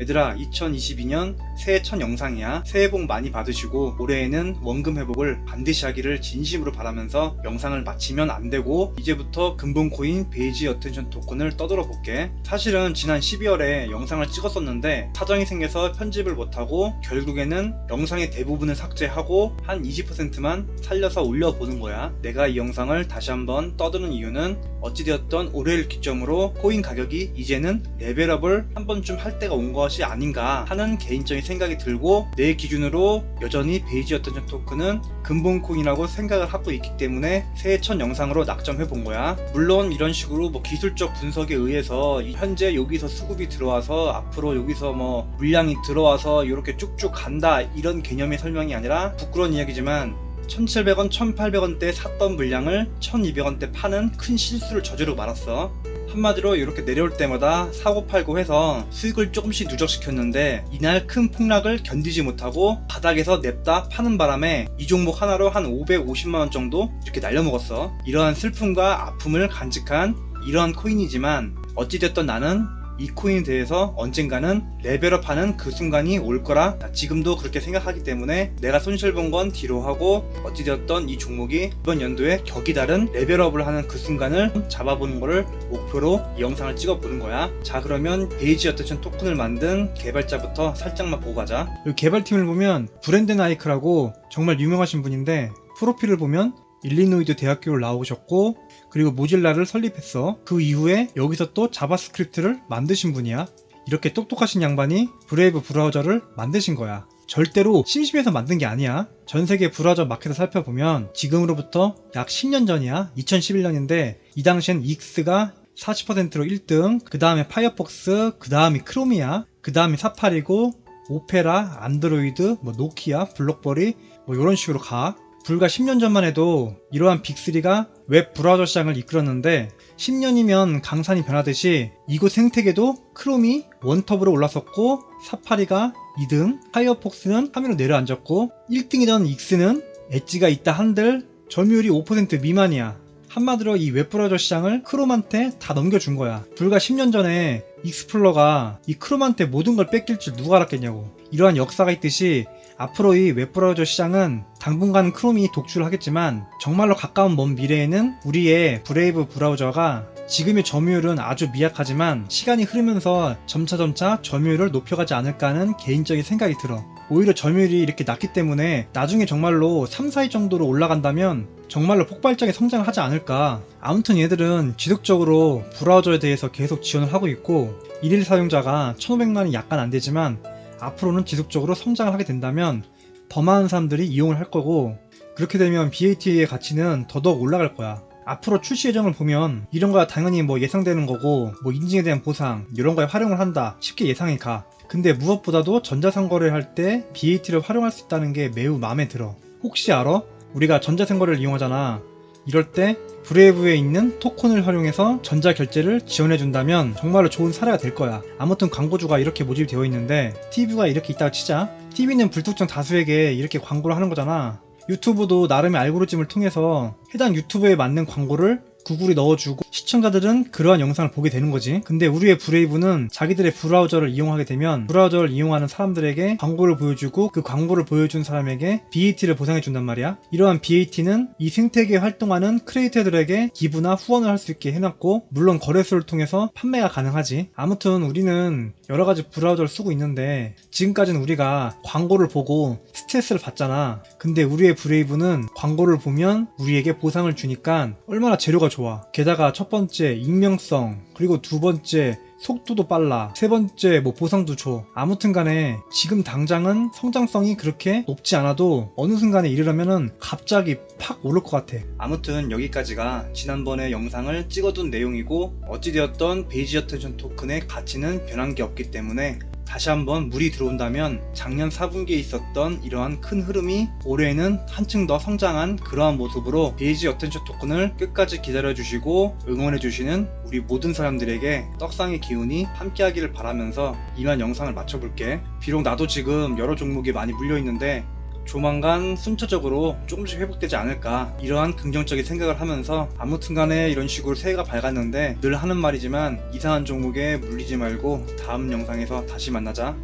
얘들아 2022년 새해 첫 영상이야. 새해 복 많이 받으시고 올해에는 원금 회복을 반드시 하기를 진심으로 바라면서 영상을 마치면 안 되고 이제부터 근본 코인 베이지 어텐션 토큰을 떠들어 볼게. 사실은 지난 12월에 영상을 찍었었는데 사정이 생겨서 편집을 못하고 결국에는 영상의 대부분을 삭제하고 한 20%만 살려서 올려보는 거야. 내가 이 영상을 다시 한번 떠드는 이유는 어찌되었던 올해를 기점으로 코인 가격이 이제는 레벨업을 한 번쯤 할 때가 온 것이 아닌가 하는 개인적인 생각이 들고 내 기준으로 여전히 베이지 어텐션 토큰은 근본 코인이라고 생각을 하고 있기 때문에 새해 첫 영상으로 낙점해 본 거야. 물론 이런 식으로 뭐 기술적 분석에 의해서 이 현재 여기서 수급이 들어와서 앞으로 여기서 뭐 물량이 들어와서 이렇게 쭉쭉 간다 이런 개념의 설명이 아니라 부끄러운 이야기지만 1700원, 1800원대 샀던 물량을 1200원대 파는 큰 실수를 저지르고 말았어. 한마디로 이렇게 내려올 때마다 사고 팔고 해서 수익을 조금씩 누적시켰는데 이날 큰 폭락을 견디지 못하고 바닥에서 냅다 파는 바람에 이 종목 하나로 한 550만원 정도 이렇게 날려먹었어. 이러한 슬픔과 아픔을 간직한 이러한 코인이지만 어찌됐든 나는 이 코인에 대해서 언젠가는 레벨업하는 그 순간이 올 거라 지금도 그렇게 생각하기 때문에 내가 손실 본 건 뒤로 하고 어찌되었던 이 종목이 이번 연도에 격이 다른 레벨업을 하는 그 순간을 잡아보는 거를 목표로 이 영상을 찍어보는 거야. 자 그러면 베이지 어테션 토큰을 만든 개발자부터 살짝만 보고 가자. 이 개발팀을 보면 브랜드 나이크라고 정말 유명하신 분인데 프로필을 보면 일리노이드 대학교를 나오셨고 그리고 모질라를 설립했어. 그 이후에 여기서 또 자바스크립트를 만드신 분이야. 이렇게 똑똑하신 양반이 브레이브 브라우저를 만드신 거야. 절대로 심심해서 만든 게 아니야. 전 세계 브라우저 마켓을 살펴보면 지금으로부터 약 10년 전이야. 2011년인데 이 당시엔 익스가 40%로 1등, 그 다음에 파이어폭스, 그 다음이 크롬이야, 그 다음이 사파리고, 오페라, 안드로이드, 뭐 노키아, 블록버리, 뭐 이런 식으로 가. 불과 10년 전만 해도 이러한 빅3가 웹 브라우저 시장을 이끌었는데 10년이면 강산이 변하듯이 이곳 생태계도 크롬이 원톱으로 올랐었고 사파리가 2등, 파이어폭스는 3위로 내려앉았고 1등이던 익스는 엣지가 있다 한들 점유율이 5% 미만이야. 한마디로 이 웹브라우저 시장을 크롬한테 다 넘겨준 거야. 불과 10년 전에 익스플로러가 이 크롬한테 모든 걸 뺏길 줄 누가 알았겠냐고. 이러한 역사가 있듯이 앞으로 이 웹브라우저 시장은 당분간 크롬이 독주를 하겠지만 정말로 가까운 먼 미래에는 우리의 브레이브 브라우저가 지금의 점유율은 아주 미약하지만 시간이 흐르면서 점차점차 점유율을 높여가지 않을까 하는 개인적인 생각이 들어. 오히려 점유율이 이렇게 낮기 때문에 나중에 정말로 3, 4위 정도로 올라간다면 정말로 폭발적인 성장을 하지 않을까. 아무튼 얘들은 지속적으로 브라우저에 대해서 계속 지원을 하고 있고 일일 사용자가 1500만이 약간 안 되지만 앞으로는 지속적으로 성장을 하게 된다면 더 많은 사람들이 이용을 할 거고 그렇게 되면 BAT의 가치는 더더욱 올라갈 거야. 앞으로 출시 예정을 보면 이런 거야 당연히 뭐 예상되는 거고 뭐 인증에 대한 보상 이런 거에 활용을 한다 쉽게 예상이 가. 근데 무엇보다도 전자상거래를 할 때 BAT를 활용할 수 있다는 게 매우 마음에 들어. 혹시 알아? 우리가 전자상거래를 이용하잖아. 이럴 때 브레이브에 있는 토큰을 활용해서 전자 결제를 지원해 준다면 정말로 좋은 사례가 될 거야. 아무튼 광고주가 이렇게 모집이 되어 있는데 TV가 이렇게 있다고 치자. TV는 불특정 다수에게 이렇게 광고를 하는 거잖아. 유튜브도 나름의 알고리즘을 통해서 해당 유튜브에 맞는 광고를 구글이 넣어주고 시청자들은 그러한 영상을 보게 되는 거지. 근데 우리의 브레이브는 자기들의 브라우저를 이용하게 되면 브라우저를 이용하는 사람들에게 광고를 보여주고 그 광고를 보여준 사람에게 BAT를 보상해 준단 말이야. 이러한 BAT는 이 생태계에 활동하는 크리에이터들에게 기부나 후원을 할 수 있게 해놨고 물론 거래소를 통해서 판매가 가능하지. 아무튼 우리는 여러 가지 브라우저를 쓰고 있는데 지금까지는 우리가 광고를 보고 스트레스를 받잖아. 근데 우리의 브레이브는 광고를 보면 우리에게 보상을 주니까 얼마나 재료가 좋아. 게다가 첫 번째 익명성, 그리고 두 번째 속도도 빨라. 세 번째 뭐 보상도 줘. 아무튼 간에 지금 당장은 성장성이 그렇게 높지 않아도 어느 순간에 이르려면은 갑자기 팍 오를 것 같아. 아무튼 여기까지가 지난번에 영상을 찍어둔 내용이고 어찌되었던 베이지 어텐션 토큰의 가치는 변한 게 없기 때문에 다시 한번 물이 들어온다면 작년 4분기에 있었던 이러한 큰 흐름이 올해는 한층 더 성장한 그러한 모습으로 베이지 어텐션 토큰을 끝까지 기다려주시고 응원해주시는 우리 모든 사람들에게 떡상의 기운이 함께하기를 바라면서 이만 영상을 마쳐볼게. 비록 나도 지금 여러 종목에 많이 물려있는데 조만간 순차적으로 조금씩 회복되지 않을까 이러한 긍정적인 생각을 하면서 아무튼간에 이런 식으로 새해가 밝았는데 늘 하는 말이지만 이상한 종목에 물리지 말고 다음 영상에서 다시 만나자